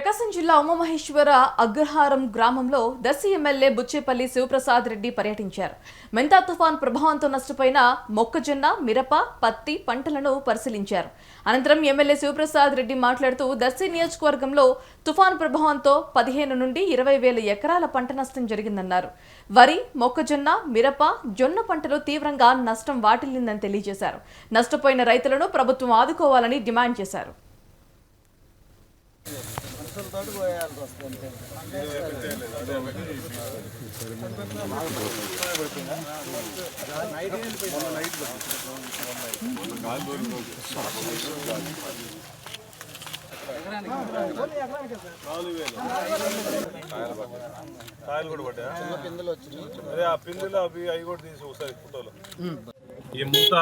ప్రకాశం జిల్లా ఉమామహేశ్వర అగ్రహారం గ్రామంలో దర్శి ఎమ్మెల్యే బుచ్చేపల్లి శివప్రసాద్ రెడ్డి పర్యటించారు. మెంతా తుఫాన్ ప్రభావంతో నష్టపోయిన మొక్కజొన్న మిరప పత్తి పంటలను పరిశీలించారు. అనంతరం ఎమ్మెల్యే శివప్రసాద్ రెడ్డి మాట్లాడుతూ దర్శి నియోజకవర్గంలో తుఫాన్ ప్రభావంతో పదిహేను నుండి ఇరవై వేల ఎకరాల పంట నష్టం జరిగిందన్నారు. వరి మొక్కజొన్న మిరప జొన్న పంటలు తీవ్రంగా నష్టం వాటిల్లిందని తెలియజేశారు. నష్టపోయిన రైతులను ప్రభుత్వం ఆదుకోవాలని డిమాండ్ చేశారు. కాయలు కూడా పడ్డా అదే ఆ పిందులు అవి అవి కూడా తీసి ఒకసారి ఫోటోలు ఈ ముంత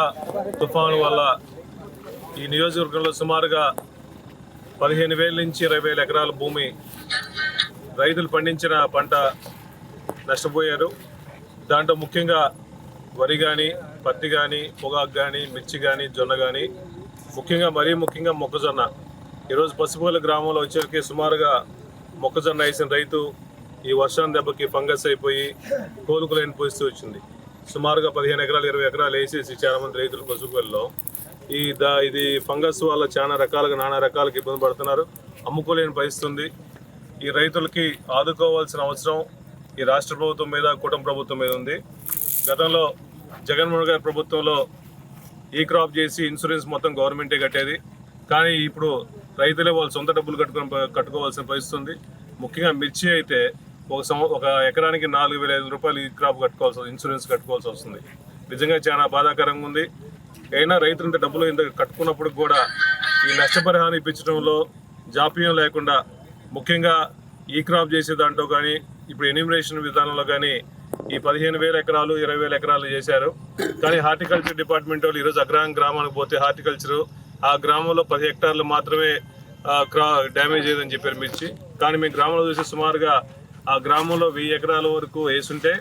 తుఫాను వల్ల ఈ నియోజకవర్గంలో సుమారుగా పదిహేను వేల నుంచి ఇరవై వేల ఎకరాల భూమి రైతులు పండించిన పంట నష్టపోయారు. దాంట్లో ముఖ్యంగా వరి కానీ పత్తి కానీ పొగాకు కానీ మిర్చి కానీ జొన్న కానీ ముఖ్యంగా మరీ ముఖ్యంగా మొక్కజొన్న. ఈరోజు పసుపుల గ్రామంలో వచ్చేసరికి సుమారుగా మొక్కజొన్న వేసిన రైతు ఈ వర్షం దెబ్బకి ఫంగస్ అయిపోయి కోలుకోలేని పరిస్థితి వచ్చింది. సుమారుగా పదిహేను ఎకరాలు ఇరవై ఎకరాలు వేసేసి చాలామంది రైతులు పసుపుల్లో ఈ దా ఇది ఫంగస్ వల్ల చాలా రకాలుగా నానా రకాలకు ఇబ్బంది పడుతున్నారు. అమ్ముకోలేని పరిస్థితుంది. ఈ రైతులకి ఆదుకోవాల్సిన అవసరం ఈ రాష్ట్ర ప్రభుత్వం మీద కూటమి ప్రభుత్వం మీద ఉంది. గతంలో జగన్మోహన్ గారి ప్రభుత్వంలో ఈ క్రాప్ చేసి ఇన్సూరెన్స్ మొత్తం గవర్నమెంటే కట్టేది. కానీ ఇప్పుడు రైతులే వాళ్ళు సొంత డబ్బులు కట్టుకుని కట్టుకోవాల్సిన పరిస్థితుంది ముఖ్యంగా మిర్చి అయితే ఒక సంవ ఒక ఎకరానికి నాలుగు వేల ఐదు రూపాయలు ఈ క్రాప్ కట్టుకోవాల్సి ఇన్సూరెన్స్ కట్టుకోవాల్సి వస్తుంది. నిజంగా చాలా బాధాకరంగా ఉంది. అయినా రైతులు ఇంత డబ్బులు ఇంత కట్టుకున్నప్పుడు కూడా ఈ నష్టపరిహారం ఇప్పించడంలో జాప్యం లేకుండా ముఖ్యంగా ఈ క్రాప్ చేసే దాంట్లో కానీ ఇప్పుడు ఎన్యూమరేషన్ విధానంలో కానీ ఈ పదిహేను వేల ఎకరాలు ఇరవై వేల ఎకరాలు చేశారు. కానీ హార్టికల్చర్ డిపార్ట్మెంట్ వాళ్ళు ఈరోజు అగ్రహం గ్రామానికి పోతే హార్టికల్చర్ ఆ గ్రామంలో పది హెక్టార్లు మాత్రమే క్రా డ్యామేజ్ అయ్యిందని చెప్పారు మిర్చి. కానీ మీ గ్రామంలో చూసి సుమారుగా ఆ గ్రామంలో వెయ్యి ఎకరాల వరకు వేసుంటే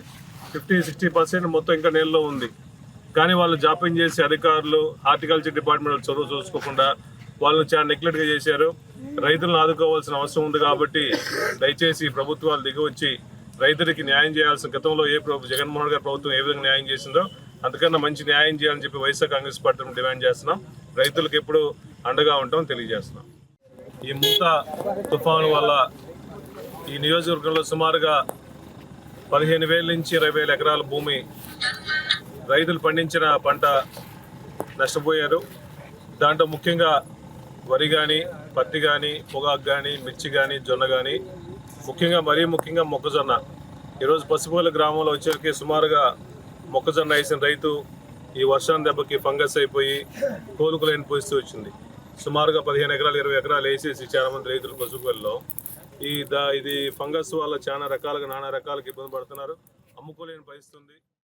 ఫిఫ్టీ సిక్స్టీ పర్సెంట్ మొత్తం ఇంకా నీళ్ళలో ఉంది. కానీ వాళ్ళు జాప్యం చేసి అధికారులు హార్టికల్చర్ డిపార్ట్మెంట్ చొరవ చూసుకోకుండా వాళ్ళు చాలా నెగ్లెక్ట్గా చేశారు. రైతులను ఆదుకోవాల్సిన అవసరం ఉంది కాబట్టి దయచేసి ప్రభుత్వాలు దిగివచ్చి రైతులకి న్యాయం చేయాల్సిన గతంలో ఏ ప్రభు జగన్మోహన్ గారి ప్రభుత్వం ఏ విధంగా న్యాయం చేసిందో అంతకన్నా మంచి న్యాయం చేయాలని చెప్పి వైఎస్ఆర్ కాంగ్రెస్ పార్టీ డిమాండ్ చేస్తున్నాం. రైతులకు ఎప్పుడు అండగా ఉంటాం తెలియజేస్తున్నాం. ఈ ముంత తుఫాను వల్ల ఈ నియోజకవర్గంలో సుమారుగా పదిహేను వేల నుంచి ఇరవై వేల ఎకరాల భూమి రైతులు పండించిన పంట నష్టపోయారు. దాంట్లో ముఖ్యంగా వరి కానీ పత్తి కానీ పొగాకు కానీ మిర్చి కానీ జొన్న కానీ ముఖ్యంగా మరీ ముఖ్యంగా మొక్కజొన్న. ఈరోజు పసుపుల గ్రామంలో వచ్చేసరికి సుమారుగా మొక్కజొన్న వేసిన రైతు ఈ వర్షం దెబ్బకి ఫంగస్ అయిపోయి కోలుకోలేని పరిస్థితి వచ్చింది. సుమారుగా పదిహేను ఎకరాలు ఇరవై ఎకరాలు వేసేసి చాలా మంది రైతులు పసుపుల్లో ఈ దా ఇది ఫంగస్ వల్ల చాలా రకాలుగా నానా రకాలకు ఇబ్బంది పడుతున్నారు. అమ్ముకోలేని పరిస్థితి ఉంది.